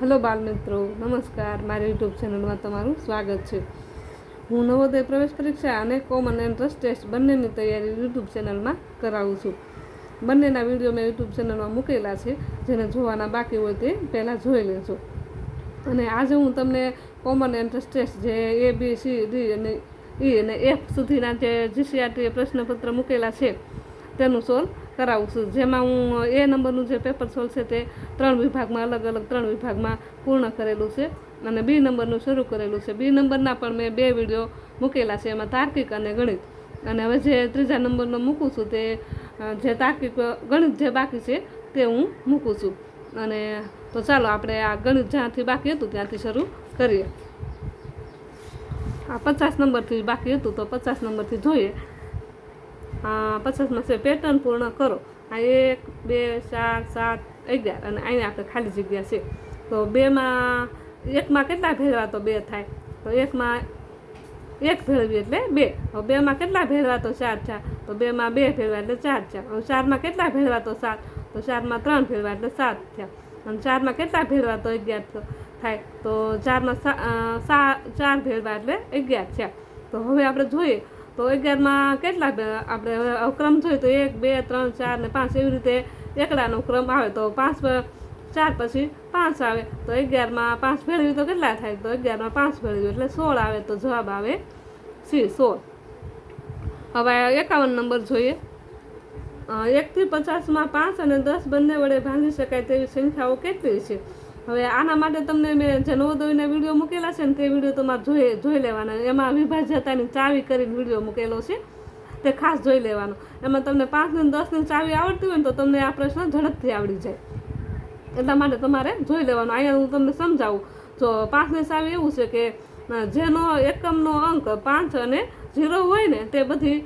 Hello બાલ મિત્રો નમસ્કાર. મારી યુટ્યુબ ચેનલમાં તમારું સ્વાગત છે. હું નવોદય પ્રવેશ પરીક્ષા અને કોમન એન્ટ્રન્સ ટેસ્ટ બંનેની તૈયારી યુટ્યુબ ચેનલમાં કરાવું છું. બંનેના વીડિયો મેં યુટ્યુબ ચેનલમાં મૂકેલા છે. જેને જોવાના બાકી હોય તે પહેલાં જોઈ લેજો. અને આજે હું તમને કોમન એન્ટ્રન્સ ટેસ્ટ જે એ બી સી ડી અને ઈ અને એફ સુધીના જે જીસીઆરટી પ્રશ્નપત્ર મૂકેલા છે, તેનું સોલ્વ કરાવું છું. જેમાં હું એ નંબરનું જે પેપર સોલ્વ છે તે ત્રણ વિભાગમાં, અલગ અલગ ત્રણ વિભાગમાં પૂર્ણ કરેલું છે અને બી નંબરનું શરૂ કરેલું છે. બી નંબરના પણ મેં બે વીડિયો મૂકેલા છે, એમાં તાર્કિક અને ગણિત. અને હવે જે ત્રીજા નંબરનો મૂકું છું તે જે તાર્કિક, ગણિત જે બાકી છે તે હું મૂકું છું. અને તો ચાલો આપણે આ ગણિત જ્યાંથી બાકી હતું ત્યાંથી શરૂ કરીએ. આ પચાસ નંબરથી બાકી હતું તો પચાસ નંબરથી જોઈએ. પચાસમાં છે પેટર્ન પૂર્ણ કરો. આ એક, બે, ચાર, સાત, અગિયાર અને અહીંયા આપણે ખાલી જગ્યા છે. તો બેમાં, એકમાં કેટલા ભેળવા તો બે થાય? તો એકમાં એક ભેળવી એટલે બે. હવે બેમાં કેટલા ભેળવા તો ચાર ચાર તો બેમાં બે ભેળવા એટલે ચાર ચાર હવે ચારમાં કેટલા ભેળવા તો સાત? તો ચારમાં ત્રણ ભેળવા એટલે સાત થયા. અને ચારમાં કેટલા ભેળવા તો અગિયાર થાય? તો ચારમાં સા, ચાર ભેળવા એટલે અગિયાર થયા. તો હવે આપણે જોઈએ તો અગિયારમાં કેટલા આપણે ક્રમ જોઈએ તો એક, બે, ત્રણ, ચાર ને પાંચ એવી રીતે એકડાનો ક્રમ આવે તો પાંચ ચાર પછી પાંચ આવે. તો અગિયારમાં પાંચ ભેળવી તો કેટલા થાય? તો અગિયારમાં પાંચ ભેળવી એટલે સોળ આવે તો જવાબ આવે સી, સોળ. હવે એકાવન નંબર જોઈએ. એકથી પચાસમાં પાંચ અને દસ બંને વડે ભાંગી શકાય તેવી સંખ્યાઓ કેટલી છે? હવે આના માટે તમને મેં જે નવોદયના વીડિયો મૂકેલા છે ને તે વીડિયો તમારે જોઈ જોઈ લેવાના. એમાં વિભાજ્યતાની ચાવી કરીને વીડિયો મૂકેલો છે. તે ખાસ જોઈ લેવાનો. એમાં તમને પાંચની દસની ચાવી આવડતી હોય ને તો તમને આ પ્રશ્ન ઝડપથી આવડી જાય. એટલા માટે તમારે જોઈ લેવાનો. અહીંયા હું તમને સમજાવું. જો પાંચની ચાવી એવું છે કે જેનો એકમનો અંક પાંચ અને ઝીરો હોય ને તે બધી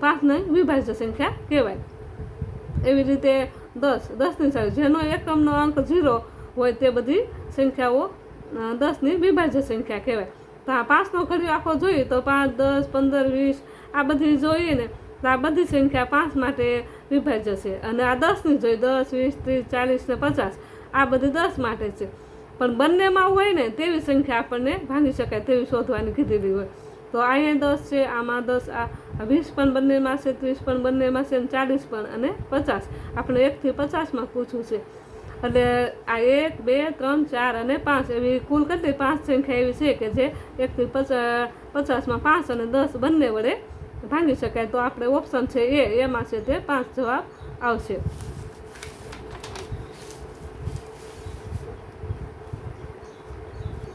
પાંચને વિભાજ્ય સંખ્યા કહેવાય. એવી રીતે દસ દસની ચાવી. જેનો એકમનો અંક ઝીરો હોય તે બધી સંખ્યાઓ દસની વિભાજ્ય સંખ્યા કહેવાય. તો આ પાંચનો કર્યો આખો જોઈએ તો પાંચ, દસ, પંદર, વીસ, આ બધી જોઈએ ને તો આ બધી સંખ્યા પાંચ માટે વિભાજ્ય છે. અને આ દસની જોઈએ, દસ, વીસ, ત્રીસ, ચાલીસ ને પચાસ, આ બધી દસ માટે છે. પણ બંનેમાં હોય ને તેવી સંખ્યા આપણને ભાંગી શકાય તેવી શોધવાની કીધેલી હોય. તો અહીંયા દસ છે, આમાં દસ, આ વીસ પણ બંનેમાં છે, ત્રીસ પણ બંનેમાં છે ચાલીસ પણ અને પચાસ. આપણે એકથી પચાસમાં પૂછવું છે. એટલે આ એક, બે, ત્રણ, ચાર અને પાંચ એવી કુલ કેટલી પાંચ સંખ્યા એવી છે કે જે એકથી પચાસ પચાસમાં પાંચ અને દસ બંને વડે ભાંગી શકાય. તો આપણે ઓપ્શન છે એ, એમાં છે તે પાંચ જવાબ આવશે.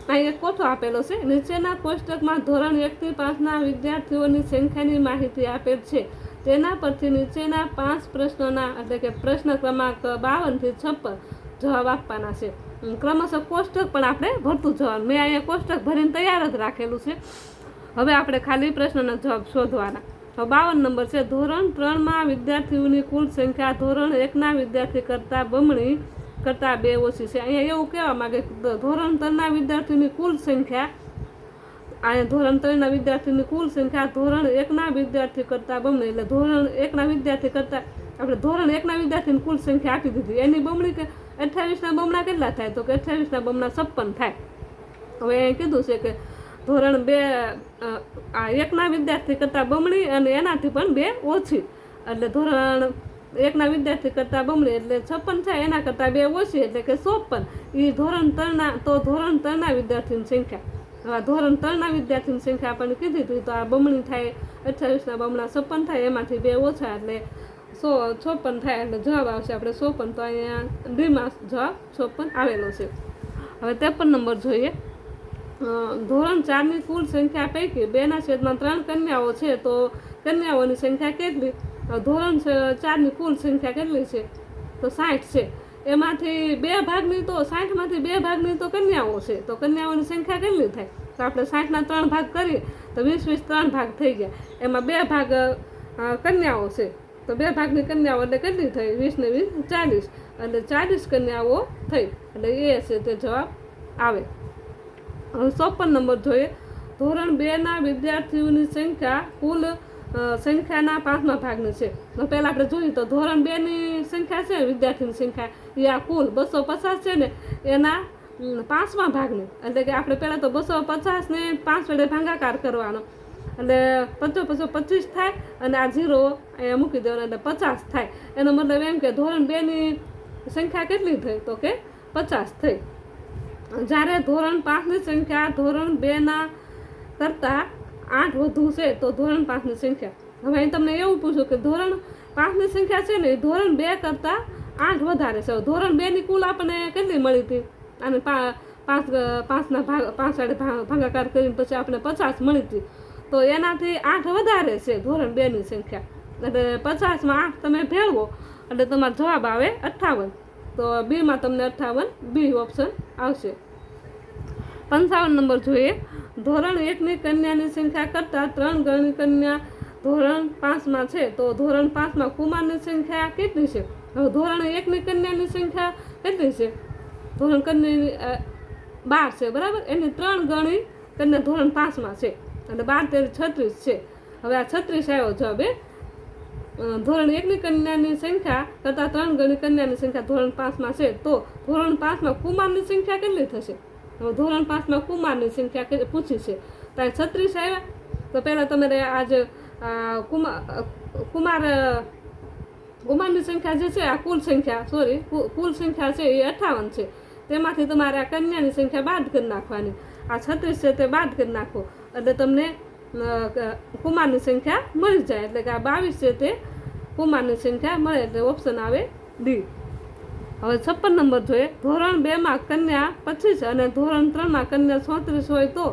અહીં એક કોઠો આપેલો છે. નીચેના કોષ્ટકમાં ધોરણ એકથી પાંચના વિદ્યાર્થીઓની સંખ્યાની માહિતી આપેલ છે. તેના પરથી નીચેના પાંચ પ્રશ્નોના, એટલે કે પ્રશ્ન ક્રમાંક બાવનથી છપ્પન જવાબ આપવાના છે. ક્રમશઃ કોષ્ટક પણ આપણે ભરતું જવાનું. મેં અહીંયા કોષ્ટક ભરીને તૈયાર જ રાખેલું છે. હવે આપણે ખાલી પ્રશ્નના જવાબ શોધવાના. તો બાવન નંબર છે, ધોરણ ત્રણમાં વિદ્યાર્થીઓની કુલ સંખ્યા ધોરણ એકના વિદ્યાર્થી કરતાં બમણી કરતાં બે ઓછી છે. અહીંયા એવું કહેવા માંગે ધોરણ ત્રણના વિદ્યાર્થીઓની કુલ સંખ્યા અહીંયા ધોરણ ત્રણના વિદ્યાર્થીની કુલ સંખ્યા ધોરણ એકના વિદ્યાર્થી કરતાં બમણી. એટલે ધોરણ એકના વિદ્યાર્થી કરતાં આપણે ધોરણ એકના વિદ્યાર્થીની કુલ સંખ્યા આપી દીધી. એની બમણી કે અઠ્યાવીસના બમણા કેટલા થાય? તો કે અઠ્યાવીસના બમણા છપ્પન થાય. હવે એ કીધું છે કે ધોરણ બે આ એકના વિદ્યાર્થી કરતાં બમણી અને એનાથી પણ બે ઓછી. એટલે ધોરણ એકના વિદ્યાર્થી કરતાં બમણી એટલે છપ્પન થાય, એના કરતાં બે ઓછી, એટલે કે ચોપન. એ ધોરણ ત્રણના તો ધોરણ ત્રણના વિદ્યાર્થીની સંખ્યા. ધોરણ ત્રણના વિદ્યાર્થીની સંખ્યા આપણને કીધી હતી તો આ બમણી થાય અઠ્યાવીસના બમણા છપ્પન થાય, એમાંથી બે ઓછા એટલે સો ચોપન થાય એટલે જવાબ આવશે. આપણે ચોપન તો અહીંયા ડીમાં જવાબ ચોપન આવેલો છે. હવે ત્રેપન નંબર જોઈએ. ધોરણ ચારની કુલ સંખ્યા પૈકી બેના છેદમાં ત્રણ કન્યાઓ છે, તો કન્યાઓની સંખ્યા કેટલી? ધોરણ ચારની કુલ સંખ્યા કેટલી છે? તો સાઠ છે. એમાંથી બે ભાગની તો સાઠમાંથી બે ભાગની તો કન્યાઓ છે. તો કન્યાઓની સંખ્યા કેટલી થાય? તો આપણે સાઠના ત્રણ ભાગ કરીએ, તો વીસ વીસ ત્રણ ભાગ થઈ ગયા. એમાં બે ભાગ કન્યાઓ છે. તો બે ભાગની કન્યાઓ એટલે કેટલી થઈ? વીસ ને વીસ, ચાલીસ. એટલે ચાલીસ કન્યાઓ થઈ. એટલે એ છે તે જવાબ આવે. હવે ચોપન નંબર જોઈએ. ધોરણ બેના વિદ્યાર્થીઓની સંખ્યા કુલ સંખ્યાના પાંચમા ભાગની છે. પહેલાં આપણે જોઈએ તો ધોરણ બેની સંખ્યા છે, વિદ્યાર્થીની સંખ્યા. એ આ કુલ બસો પચાસ છે ને, એના પાંચમા ભાગની. એટલે કે આપણે પહેલાં તો બસો પચાસને પાંચ વડે ભાંગાકાર કરવાનો. એટલે પચો પચો પચીસ થાય અને આ ઝીરો અહીંયા મૂકી દેવાનો, એટલે પચાસ થાય. એનો મતલબ એમ કે ધોરણ બેની સંખ્યા કેટલી થઈ? તો કે પચાસ થઈ. જ્યારે ધોરણ પાંચની સંખ્યા ધોરણ બેના કરતાં આઠ વધુ છે તો ધોરણ પાંચની સંખ્યા. હવે અહીં તમને એવું પૂછું કે ધોરણ પાંચની સંખ્યા છે ને, એ ધોરણ બે કરતાં આઠ વધારે છે. ધોરણ બેની કુલ આપણને કેટલી મળી હતી? અને પાંચ, પાંચના ભાગ, પાંચ સાડે ભાગાકાર કરીને પછી આપણે પચાસ મળી હતી. તો એનાથી આઠ વધારે છે ધોરણ બેની સંખ્યા. એટલે પચાસમાં આઠ તમે ભેળવો, એટલે તમારો જવાબ આવે અઠ્ઠાવન. તો બીમાં તમને અઠ્ઠાવન, બી ઓપ્શન આવશે. પંચાવન નંબર જોઈએ. ધોરણ એકની કન્યાની સંખ્યા કરતાં ત્રણ ગણી કન્યા ધોરણ પાંચમાં છે. તો ધોરણ પાંચમાં કુમારની સંખ્યા કેટલી છે? હવે ધોરણ એકની કન્યાની સંખ્યા કેટલી છે? ધોરણ કન્યાની બાર છે, બરાબર? એની ત્રણ ગણી કન્યા ધોરણ પાંચમાં છે. અને બાર, તેર, છત્રીસ છે. હવે આ છત્રીસ આવ્યો જવાબ એ ધોરણ એકની કન્યાની સંખ્યા કરતાં ત્રણ ગણી કન્યાની સંખ્યા ધોરણ પાંચમાં છે. તો ધોરણ પાંચમાં કુમારની સંખ્યા કેટલી થશે? ધોરણ પાંચમાં કુમારની સંખ્યા પૂછી છે. તો અહીં છત્રીસ આવ્યા. તો પહેલાં તમારે આજ કુમાર કુમાર કુમારની સંખ્યા જે છે આ કુલ સંખ્યા સોરી કુલ સંખ્યા છે એ અઠાવન છે. તેમાંથી તમારે આ કન્યાની સંખ્યા બાદ કરી નાખવાની. આ છત્રીસ છે તે બાદ કરી નાખો. એટલે તમને કુમારની સંખ્યા મળી જાય. એટલે કે આ બાવીસ છે તે કુમારની સંખ્યા મળે. એટલે ઓપ્શન આવે ડી. હવે છપ્પન નંબર જોઈએ. ધોરણ બેમાં કન્યા પચીસ અને ધોરણ ત્રણમાં કન્યા ચોત્રીસ હોય તો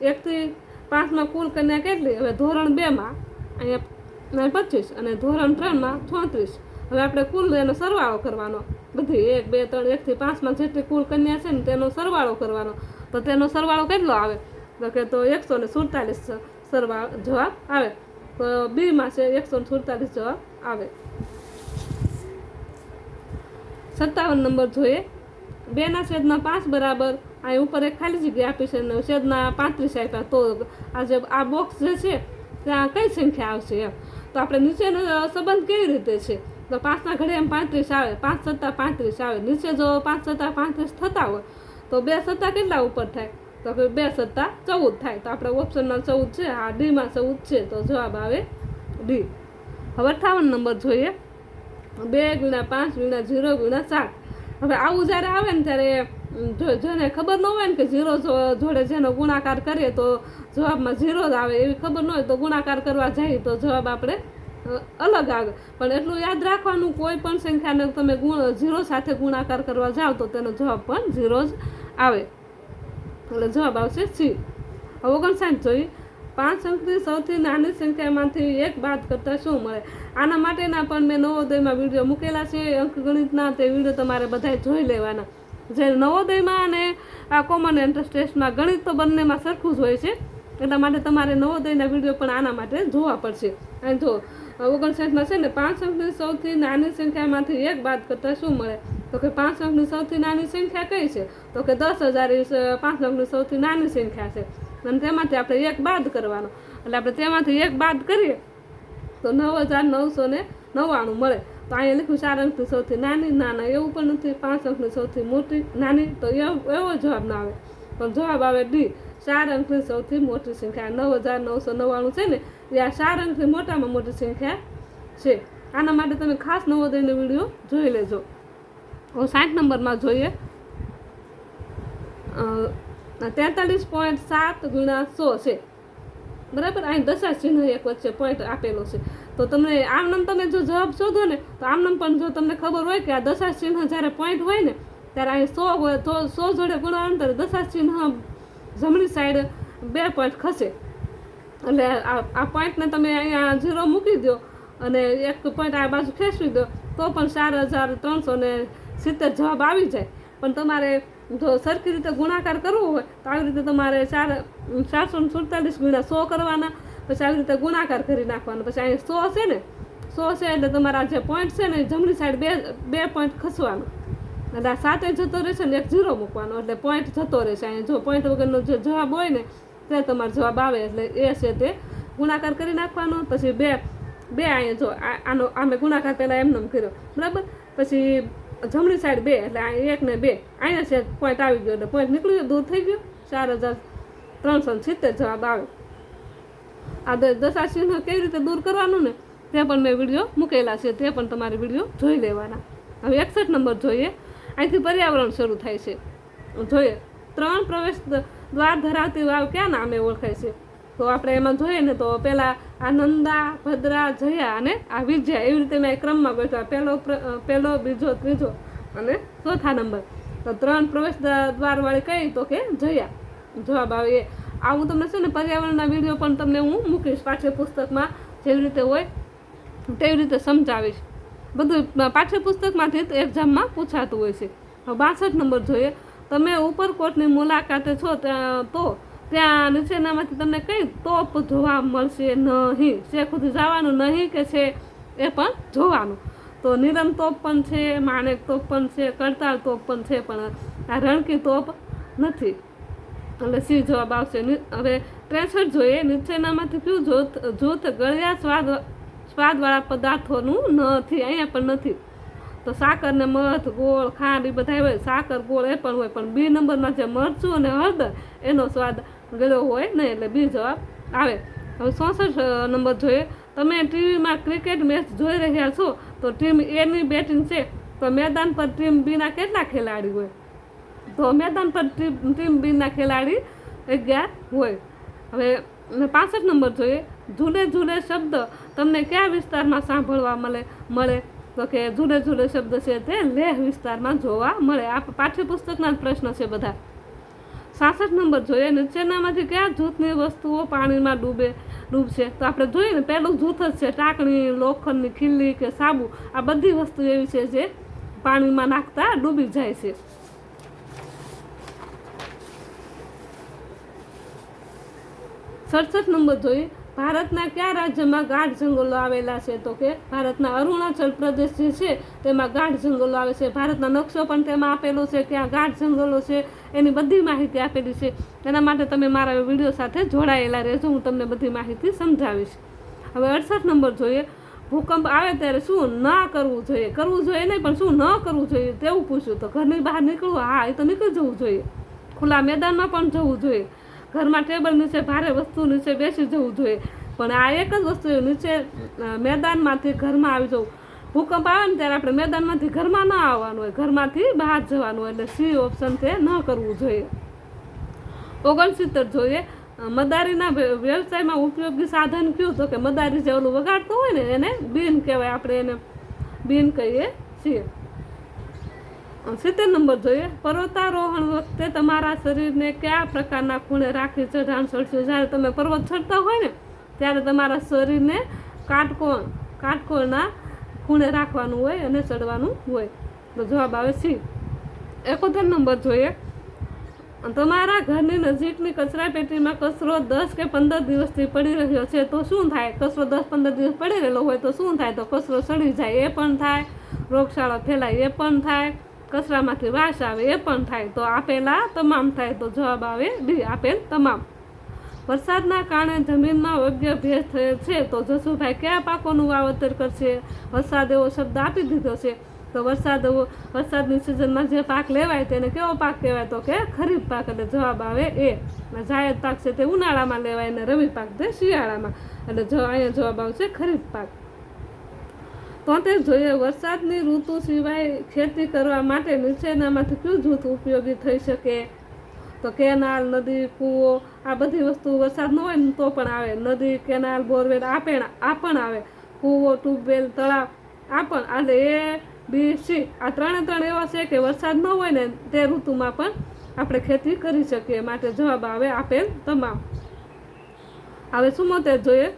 એકથી પાંચમાં કુલ કન્યા કેટલી? હવે ધોરણ બેમાં અહીંયા પચીસ અને ધોરણ ત્રણમાં ચોત્રીસ હવે આપણે કુલ એનો સરવાળો કરવાનો. બધી એક, બે, ત્રણ એકથી પાંચમાં જેટલી કુલ કન્યા છે ને તેનો સરવાળો કરવાનો. તો તેનો સરવાળો કેટલો આવે? તો કે તો એકસો ને સુડતાલીસ સરવાળો જવાબ આવે. તો બીમાં છે એકસો ને સુડતાલીસ જવાબ આવે. સત્તાવન નંબર જોઈએ. બેના છેદના પાંચ બરાબર. અહીં ઉપર એક ખાલી જગ્યા આપી છે અને છેદના પાંત્રીસ આપ્યા. તો આ જે આ બોક્સ જે છે, ત્યાં કઈ સંખ્યા આવશે એમ? તો આપણે નીચેનો સંબંધ કેવી રીતે છે? તો પાંચના ઘડે એમ પાંત્રીસ આવે. પાંચ સત્તા પાંત્રીસ આવે. નીચે જો પાંચ સત્તા પાંત્રીસ થતા હોય, તો બે સત્તા કેટલા ઉપર થાય? તો કે બે સત્તા ચૌદ થાય. તો આપણે ઓપ્શનમાં ચૌદ છે. આ ડીમાં ચૌદ છે. તો જવાબ આવે ડી. હવે અઠાવન નંબર જોઈએ. બે ગુણ્યા પાંચ ગુણ્યા ઝીરો ગુણ્યા સાત. હવે આવું જ્યારે આવે ને ત્યારે જેને ખબર ન હોય ને કે ઝીરો જોડે જેનો ગુણાકાર કરીએ તો જવાબમાં ઝીરો જ આવે. એવી ખબર ન હોય તો ગુણાકાર કરવા જાય તો જવાબ આપણે અલગ આવે. પણ એટલું યાદ રાખવાનું, કોઈ પણ સંખ્યાને તમે ગુણ, ઝીરો સાથે ગુણાકાર કરવા જાઓ તો તેનો જવાબ પણ ઝીરો જ આવે. એટલે જવાબ આવશે સી. હવે ઓગણસાઠ જોઈએ. પાંચ અંકની સૌથી નાની સંખ્યામાંથી એક બાદ કરતાં શું મળે? આના માટેના પણ મેં નવોદયમાં વીડિયો મૂકેલા છે. અંકગણિતના તે વીડિયો તમારે બધાય જોઈ લેવાના. જે નવોદયમાં અને આ કોમન એન્ટ્રન્સ ટેસ્ટમાં ગણિત તો બંનેમાં સરખું જ હોય છે. એટલા માટે તમારે નવોદયના વીડિયો પણ આના માટે જોવા પડશે. અને જો ઓગણસાઠમાં છે ને પાંચ અંકની સૌથી નાની સંખ્યામાંથી એક બાદ કરતાં શું મળે? તો કે પાંચ અંકની સૌથી નાની સંખ્યા કઈ છે? તો કે દસ હજાર પાંચ અંકની સૌથી નાની સંખ્યા છે. અને તેમાંથી આપણે એક બાદ કરવાનો. એટલે આપણે તેમાંથી એક બાદ કરીએ, તો નવ હજાર નવસો ને નવ્વાણું મળે. તો અહીંયા લખ્યું ચાર અંકની સૌથી નાની, નાના એવું પણ નથી, પાંચ અંકની સૌથી મોટી, નાની, તો એવો જવાબ ના આવે. પણ જવાબ આવે ડી ચાર અંકની સૌથી મોટી સંખ્યા. નવ હજાર નવસો નવ્વાણું છે ને, એ આ ચાર અંકની મોટામાં મોટી સંખ્યા છે. આના માટે તમે ખાસ નવોદયનો વીડિયો જોઈ લેજો. હું સાઠ નંબરમાં જોઈએ. તેતાલીસ પોઈન્ટ સાત ગુણા સો છે. બરાબર? અહીં દશા ચિહ્ન એક વચ્ચે પોઈન્ટ આપેલો છે. તો તમને આમ નામ તમે જો જવાબ શોધો ને, તો આમ નામ પણ જો તમને ખબર હોય કે આ દશા ચિહ્ન જ્યારે પોઈન્ટ હોય ને, ત્યારે અહીં સો હોય તો સો જોડે ગુણાંતર દશા ચિહ્ન જમણી સાઈડ બે પોઈન્ટ ખસે. એટલે આ પોઈન્ટને તમે અહીંયા ઝીરો મૂકી દો અને એક પોઈન્ટ આ બાજુ ખેંચવી દો, તો પણ ચાર હજાર ત્રણસો ને સિત્તેર જવાબ આવી જાય. પણ તમારે જો સરખી રીતે ગુણાકાર કરવો હોય, તો આવી રીતે તમારે ચાર, ચારસો ને સુડતાલીસ ગુણ્યા સો કરવાના, પછી આવી રીતે ગુણાકાર કરી નાખવાનો. પછી અહીં સો છે ને, સો છે એટલે તમારા જે પોઈન્ટ છે ને જમણી સાઈડ બે બે પોઈન્ટ ખસવાનો. એટલે આ સાતે જતો રહેશે ને, એક ઝીરો મૂકવાનો. એટલે પોઈન્ટ જતો રહેશે. અહીંયા જો પોઈન્ટ વગરનો જે જવાબ હોય ને તે તમારો જવાબ આવે. એટલે એ છે તે ગુણાકાર કરી નાખવાનો. પછી બે બે અહીંયા જો આનો, આમે ગુણાકાર પહેલાં એમને કર્યો. બરાબર? પછી જમણી સાઈડ બે, એટલે એક ને બે. અહીંયા છે પોઈન્ટ આવી ગયો એટલે પોઈન્ટ નીકળી ગયો દૂર થઈ ગયો. ચાર હજાર ત્રણસો સિત્તેર જવાબ આવે. આ દ- દશા ચિહ્ન કેવી રીતે દૂર કરવાનું ને? તે પણ મેં વીડિયો મૂકેલા છે, તે પણ તમારે વીડિયો જોઈ લેવાના. હવે એકસઠ નંબર જોઈએ. અહીંથી પર્યાવરણ શરૂ થાય છે. જોઈએ. ત્રણ પ્રવેશ દ્વાર ધરાવતી વાવ ક્યાં નામે ઓળખાય છે? તો આપણે એમાં જોઈએ ને તો પહેલાં આ નંદા ભદ્રા, જયા અને આ વિજયા, એવી રીતે મેં ક્રમમાં ગોઠવ્યા. પહેલો પહેલો, બીજો, ત્રીજો અને ચોથા નંબર. તો ત્રણ પ્રવેશ દ્વાર દ્વારવાળી કઈ તો કે જયા. જવાબ આવે આવું તમને છે ને પર્યાવરણના વીડિયો પણ તમને હું મૂકીશ પાઠ્યપુસ્તકમાં જેવી રીતે હોય તેવી રીતે સમજાવીશ. બધું પાઠ્યપુસ્તકમાંથી જ એક્ઝામમાં પૂછાતું હોય છે. બાસઠ નંબર જોઈએ. તમે ઉપરકોટની મુલાકાતે છો તો ત્યાં નીચેનામાંથી તમને કઈ તોપ જોવા મળશે નહીં. છે ખુદ જવાનું નહીં કે છે એ પણ જોવાનું. તો નિરમ તોપ પણ છે, માણેક તોપ પણ છે કરતાળ તોપ પણ છે, પણ આ રણકી તોપ નથી. એટલે સી જવાબ આવશે. હવે ત્રેસઠ જોઈએ. નીચેનામાંથી કયું જૂથ જૂથ ગળ્યા સ્વાદ, સ્વાદવાળા પદાર્થોનું નથી, અહીંયા પણ નથી. તો સાકર ને મધ, ગોળ, ખાંડ એ બધા હોય. સાકર, ગોળ એ પણ હોય, પણ બી નંબરમાં જે મરચું અને હળદર, એનો સ્વાદ ગળ્યો હોય નહીં એટલે બી જવાબ આવે. હવે ચોસઠ નંબર જોઈએ. તમે ટીવીમાં ક્રિકેટ મેચ જોઈ રહ્યા છો, તો ટીમ એની બેટિંગ છે. તો મેદાન પર ટીમ બીના કેટલા ખેલાડી હોય? તો મેદાન પર ટીમ ટીમ બીના ખેલાડી અગિયાર હોય. હવે પાસઠ નંબર જોઈએ. ઝૂલે ઝૂલે શબ્દ તમને કયા વિસ્તારમાં સાંભળવા મળે મળે? તો કે ઝૂલે ઝૂલે શબ્દ છે તે લેહ વિસ્તારમાં જોવા મળે. આ પાઠ્યપુસ્તકના જ પ્રશ્ન છે બધા. સાસઠ નંબર જોઈએ નીચેનામાંથી કયા જૂથની વસ્તુઓ પાણીમાં ડૂબે, ડૂબશે? તો આપણે જોઈએ ને, પહેલું જૂથ જ છે, ટાંકણી, લોખંડની ખીલ્લી કે સાબુ. આ બધી વસ્તુ એવી છે જે પાણીમાં નાખતા ડૂબી જાય છે. સડસઠ નંબર જોઈએ. ભારતના કયા રાજ્યમાં ગાઢ જંગલો આવેલા છે? તો કે ભારતના અરુણાચલ પ્રદેશ જે છે, તેમાં ગાઢ જંગલો આવે છે. ભારતના નકશો પણ તેમાં આપેલો છે ક્યાં ગાઢ જંગલો છે, એની બધી માહિતી આપેલી છે. એના માટે તમે મારા વીડિયો સાથે જોડાયેલા રહેજો, હું તમને બધી માહિતી સમજાવીશ. હવે અડસઠ નંબર જોઈએ. ભૂકંપ આવે ત્યારે શું ના કરવું જોઈએ? કરવું જોઈએ નહીં, પણ શું ન કરવું જોઈએ? તેવું પૂછ્યું. તો ઘરની બહાર નીકળવું? હા, એ તો નીકળી જવું જોઈએ. ખુલ્લા મેદાનમાં પણ જવું જોઈએ. ઘરમાં ટેબલ નીચે ભારે વસ્તુ નીચે બેસી જવું જોઈએ. પણ આ એક જ વસ્તુ નીચે મેદાનમાંથી ઘરમાં આવી જવું. ભૂકંપ આવે ને ત્યારે આપણે મેદાનમાંથી ઘરમાં ન આવવાનું હોય, ઘરમાંથી બહાર જવાનું હોય, એટલે સી ઓપ્શન તે ન કરવું જોઈએ. ઓગણસિત્તર જોઈએ. મદારીના વ્યવસાયમાં ઉપયોગી સાધન કયું? તો કે મદારી જે ઓલું વગાડતું હોય ને એને બીન કહેવાય, આપણે એને બીન કહીએ છીએ. સિત્તેર નંબર જોઈએ. પર્વતારોહણ વખતે તમારા શરીરને કયા પ્રકારના ખૂણે રાખી ચઢાણ ચડશો? જ્યારે તમે પર્વત ચડતા હોય ને, ત્યારે તમારા શરીરને કાટકોણ કાટકોણના ખૂણે રાખવાનું હોય અને ચડવાનું હોય. તો જવાબ આવે છે એકોતેર નંબર જોઈએ. તમારા ઘરની નજીકની કચરા પેટીમાં કચરો દસ કે પંદર દિવસથી પડી રહ્યો છે, તો શું થાય? કચરો દસ પંદર દિવસ પડી રહેલો હોય તો શું થાય? તો કચરો સડી જાય, એ પણ થાય. રોગશાળા ફેલાય, એ પણ થાય. કચરામાંથી વાસ આવે એ પણ થાય. તો આપેલા તમામ થાય. તો જવાબ આવે ડી આપેલ તમામ. વરસાદના કારણે જમીનમાં યોગ્ય ભેજ થયેલ છે. તો જસુભાઈ કયા પાકોનું વાવેતર કરશે? વરસાદ એવો શબ્દ આપી દીધો છે. તો વરસાદ એવો, વરસાદની સિઝનમાં જે પાક લેવાય તેને કેવો પાક કહેવાય? તો કે ખરીફ પાક. એટલે જવાબ આવે એ. જાયદ પાક છે તે ઉનાળામાં લેવાય અને રવિ પાક તે શિયાળામાં. એટલે અહીંયા જવાબ આવશે ખરીફ પાક. તોતેર જોઈએ વરસાદની ઋતુ સિવાય ખેતી કરવા માટે નીચેનામાંથી કયું જૂથ ઉપયોગી થઈ શકે? તો કેનાલ, નદી, કૂવો, આ બધી વસ્તુ વરસાદ ન હોય ને તો પણ આવે. નદી, કેનાલ, બોરવેલ, આ પણ આ પણ આવે. કૂવો, ટ્યુબવેલ, તળાવ, આ પણ. એટલે એ, બી, સી, આ ત્રણે ત્રણ એવા છે કે વરસાદ ન હોય ને તે ઋતુમાં પણ આપણે ખેતી કરી શકીએ. માટે જવાબ આવે આપેલ તમામ. હવે શું મતે જોઈએ?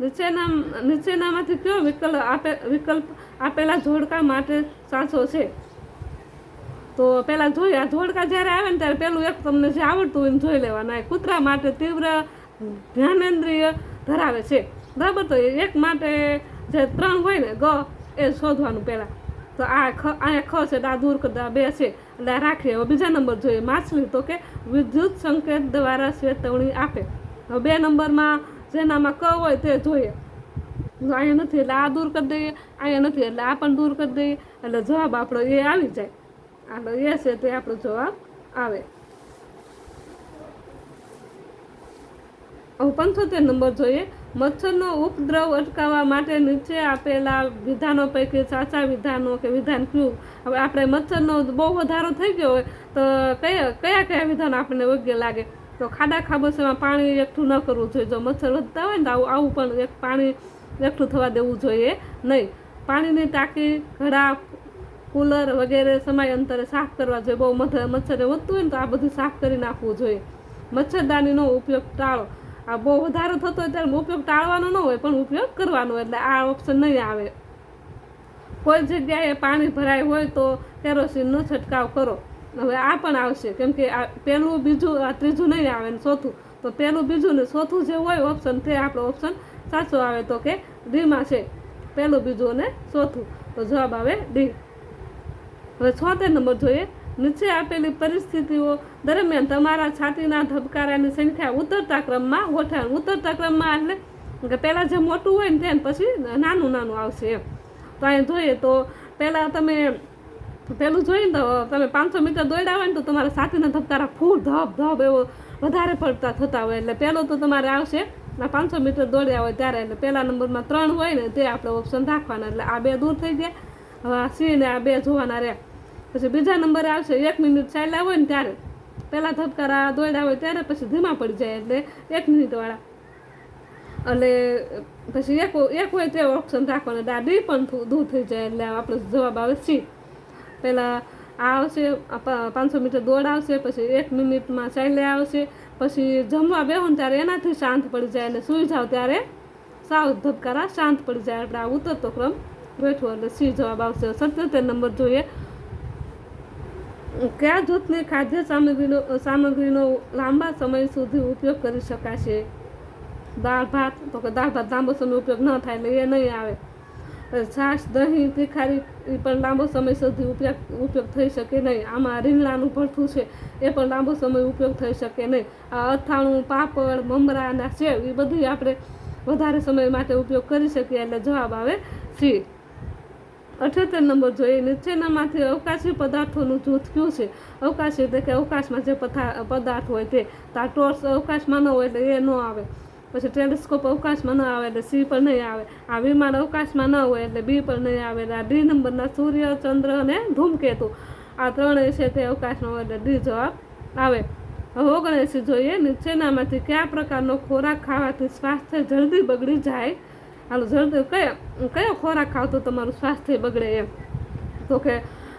નીચેના નીચેનામાંથી કયો વિકલ્પ આપે, વિકલ્પ આપેલા જોડકા માટે સાચો છે? તો પહેલાં જોઈએ આ જોડકા જ્યારે આવે ને ત્યારે પહેલું એક તમને જે આવડતું હોય જોઈ લેવાના. કૂતરા માટે તીવ્ર ધ્યાનેન્દ્રિય ધરાવે છે. બરાબર? તો એક માટે જે ત્રણ હોય ને, ગ, એ શોધવાનું પહેલાં તો આ ખ અહીંયા ખ છે આ દૂર કરતા બે છે. એટલે આ રાખીએ. હવે બીજા નંબર જોઈએ. માછલી તો કે વિદ્યુત સંકેત દ્વારા ચેતવણી આપે. હવે બે નંબરમાં જેનામાં ક હોય તે જોઈએ. અહીંયા નથી એટલે આ દૂર કરી દઈએ, અહીંયા નથી એટલે આ પણ દૂર કરી દઈએ. એટલે જવાબ આપણો એ આવી જાય. આપણો એ છે તે આપણો જવાબ આવે. પંચોતેર નંબર જોઈએ. મચ્છરનો ઉપદ્રવ અટકાવવા માટે નીચે આપેલા વિધાનો પૈકી સાચા વિધાનો કે વિધાન કયું? હવે આપણે મચ્છરનો બહુ વધારો થઈ ગયો હોય તો કયા કયા કયા વિધાન આપણને યોગ્ય લાગે? તો ખાડા ખાબોચીમાં પાણી એકઠું ન કરવું જોઈએ. જો મચ્છર વધતા હોય ને તો આવું આવું પણ એક પાણી એકઠું થવા દેવું જોઈએ નહીં. પાણીની ટાંકી, ઘડા, કુલર વગેરે સમય અંતરે સાફ કરવા જોઈએ. બહુ મધ મચ્છરે વધતું હોય ને તો આ બધું સાફ કરી નાખવું જોઈએ. મચ્છરદાનીનો ઉપયોગ ટાળો. આ બહુ વધારે થતો હોય ત્યારે ઉપયોગ ટાળવાનો ન હોય, પણ ઉપયોગ કરવાનો એટલે આ ઓપ્શન નહીં આવે. કોઈ જગ્યાએ પાણી ભરાય હોય તો કેરોસીનનો છંટકાવ કરો. હવે આ પણ આવશે. કેમ કે આ પહેલું, બીજું, આ ત્રીજું નહીં આવે ને ચોથું. તો પહેલું, બીજું ને ચોથું જે હોય ઓપ્શન તે આપણો ઓપ્શન સાચો આવે તો કે ડીમાં છે. પહેલું, બીજું અને ચોથું. તો જવાબ આવે ડી હવે છોતેર નંબર જોઈએ. નીચે આપેલી પરિસ્થિતિઓ દરમિયાન તમારા છાતીના ધબકારાની સંખ્યા ઉતરતા ક્રમમાં ગોઠવાય. ઉતરતા ક્રમમાં એટલે કે પહેલાં જે મોટું હોય ને તે પછી નાનું નાનું આવશે એમ. તો અહીંયા જોઈએ તો પહેલાં તમે પેલું જોઈને તો તમે પાંચસો મીટર હોય ને તો તમારા સાથીના ધબકારા ફૂલ ધબ ધબ એવો વધારે પડતા થતા હોય. એટલે પહેલો તો તમારે આવશે આ પાંચસો મીટર દોડ્યા હોય ત્યારે. એટલે પહેલા નંબરમાં ત્રણ હોય ને તે આપણે ઓપ્શન રાખવાના. એટલે આ બે દૂર થઈ ગયા. હવે આ સી ને આ બે જોવાના રહ્યા પછી બીજા નંબરે આવશે, એક મિનિટ ચાલ્યા હોય ને ત્યારે. પહેલાં ધબકારા દોડ્યા હોય ત્યારે પછી ધીમા પડી જાય એટલે એક મિનિટવાળા. એટલે પછી એક એક હોય તે ઓપ્શન રાખવાનો. એટલે આ ડી પણ દૂર થઈ જાય. એટલે આપણો જવાબ આવે સી. પહેલાં આ આવશે પાંચસો મીટર દોડ આવશે, પછી એક મિનિટમાં ચાલ્યા આવશે, પછી જમવા બેહું ત્યારે એનાથી શાંત પડી જાય અને સૂઈ જાવ ત્યારે સાવ ધબકારા શાંત પડી જાય. આપણે આ ઉતરતો ક્રમ બેઠો એટલે સી જવાબ આવશે. સત્યોતેર નંબર જોઈએ. કયા જૂથની ખાદ્ય સામગ્રીનો સામગ્રીનો લાંબા સમય સુધી ઉપયોગ કરી શકાશે? દાળ ભાત, તો કે દાળ ભાત લાંબો સમય ઉપયોગ ન થાય એટલે એ નહીં આવે. છાશ, દહીં, તીખારી એ પણ લાંબો સમય સુધી ઉપયોગ ઉપયોગ થઈ શકે નહીં. આમાં રીંગણાનું ભરથું છે, એ પણ લાંબો સમય ઉપયોગ થઈ શકે નહીં. આ અથાણું, પાપડ મમરાના સેવ, એ બધી આપણે વધારે સમય માટે ઉપયોગ કરી શકીએ એટલે જવાબ આવે સી. અઠ્યોતેર નંબર જોઈએ. નીચેનામાંથી અવકાશી પદાર્થોનું જૂથ કયું છે? અવકાશી એટલે કે અવકાશમાં જે પદાર્થ હોય તે. તો આ ટોર્ચ અવકાશમાં ન હોય એટલે એ ન આવે. પછી ટેલિસ્કોપ અવકાશમાં ન આવે એટલે સી પણ નહીં આવે. આ વિમાન અવકાશમાં ન હોય એટલે બી પણ નહીં આવે એટલે આ ડી નંબરના સૂર્ય, ચંદ્ર અને ધૂમકેતુ. આ ત્રણેય છે તે અવકાશમાં હોય એટલે ડી જવાબ આવે. હવે ઓગણએંસી જોઈએ નીચેનામાંથી કયા પ્રકારનો ખોરાક ખાવાથી સ્વાસ્થ્ય જલ્દી બગડી જાય. હાલો, જલ્દી, કયો કયો ખોરાક ખાવ તો તમારું સ્વાસ્થ્ય બગડે એમ. તો કે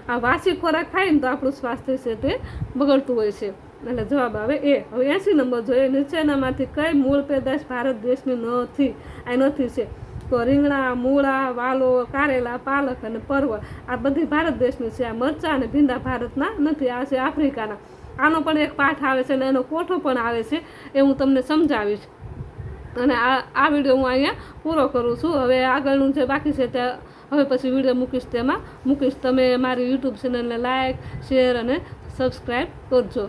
આ વાસી ખોરાક ખાઈને તો આપણું સ્વાસ્થ્ય છે તે બગડતું હોય છે. એટલે જવાબ આવે એ. હવે એંસી નંબર જોઈએ. નીચેનામાંથી કઈ મૂળ પેદાશ ભારત દેશની નથી, આ નથી છે. તો રીંગણા, મૂળા, વાલો, કારેલા, પાલક અને પરવળ આ બધી ભારત દેશની છે. આ મરચાં અને ભીંડા ભારતના નથી, આ છે આફ્રિકાના. આનો પણ એક પાઠ આવે છે અને એનો કોઠો પણ આવે છે એ હું તમને સમજાવીશ. અને આ આ વીડિયો હું અહીંયા પૂરો કરું છું. હવે આગળનું જે બાકી છે તે હવે પછી વીડિયો મૂકીશ તેમાં. મૂકીશ તમે મારી યુટ્યુબ ચેનલને લાઇક શેર અને સબસ્ક્રાઈબ કરજો.